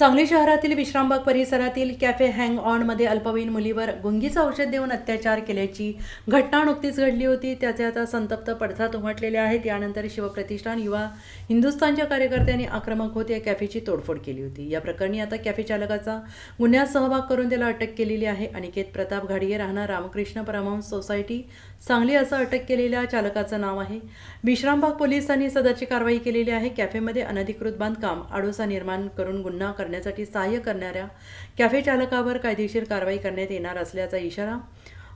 सांगली शहरातील विश्रामबाग परिसरातील cafe hang ऑनमध्ये अल्पवयीन मुलीवर गुंगीचं औषध देऊन अत्याचार केल्याची घटना नुकतीच घडली होती. त्याचे आता संतप्त पडसाद उमटलेले आहेत. यानंतर शिवप्रतिष्ठान युवा हिंदुस्थानच्या कार्यकर्त्यांनी आक्रमक होत या कॅफेची तोडफोड केली होती. या प्रकरणी आता कॅफे चालकाचा गुन्ह्यात सहभाग करून त्याला अटक केलेली आहे. अनिकेत प्रताप घाडगे राहणार रामकृष्ण परमहंस सोसायटी सांगली असं अटक केलेल्या चालकाचं नाव आहे. विश्रामबाग पोलिसांनी सदरची कारवाई केलेली आहे. कॅफेमध्ये अनधिकृत बांधकाम आडोसा निर्माण करून गुन्हा करण्यासाठी सहाय्य करणाऱ्या कॅफे चालकावर कायदेशीर कारवाई करण्यात येणार असल्याचा इशारा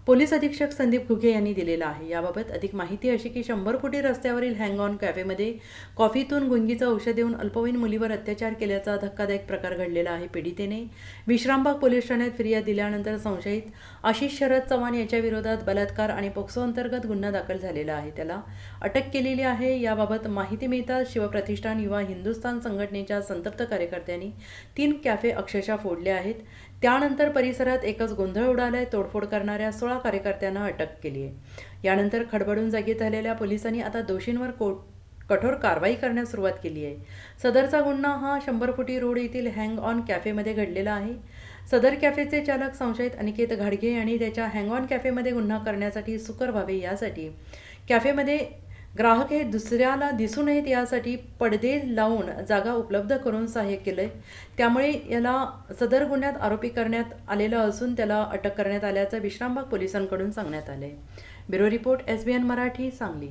पोलीस अधीक्षक संदीप घुगे यांनी दिलेला आहे. याबाबत अधिक माहिती अशी की शंभर कोटी रस्त्यावरील हँग ऑन कॅफेमध्ये कॉफीतून गुंगीचं औषध देऊन अल्पवयीन मुलीवर अत्याचार केल्याचा धक्कादायक प्रकार घडलेला आहे पीडितेने. विश्रामबाग पोलीस ठाण्यात फिर्याद दिल्यानंतर संशयित आशिष शरद चव्हाण याच्या विरोधात बलात्कार आणि पोक्सो अंतर्गत गुन्हा दाखल झालेला आहे. त्याला अटक केलेली आहे. याबाबत माहिती मिळताच शिवप्रतिष्ठान युवा हिंदुस्थान संघटनेच्या संतप्त कार्यकर्त्यांनी तीन कॅफे अक्षरशः फोडले आहेत. त्यानंतर परिसरात एकच गोंधळ उडालाय. तोडफोड करणाऱ्या सोळा कार्यकर्त्यांना अटक केली आहे. यानंतर खडबडून जागी झालेल्या पोलिसांनी आता दोषींवर कोर्ट कठोर कारवाई करण्यास सुरुवात केली आहे. सदरचा गुन्हा हा शंभर फुटी रोड येथील हँग ऑन कॅफेमध्ये घडलेला आहे. सदर कॅफेचे चालक संशयित अनिकेत घाडगे आणि त्याच्या हँग ऑन कॅफेमध्ये गुन्हा करण्यासाठी सुकर व्हावे यासाठी कॅफेमध्ये ग्राहक हे दुसऱ्याला दिसू नयेत यासाठी पडदे लावून जागा उपलब्ध करून सहाय्य केलंय. त्यामुळे याला सदर गुन्ह्यात आरोपी करण्यात आलेला असून त्याला अटक करण्यात आल्याचं विश्रामबाग पोलिसांकडून सांगण्यात आलंय. Bureau report S B N Marathi Sangli.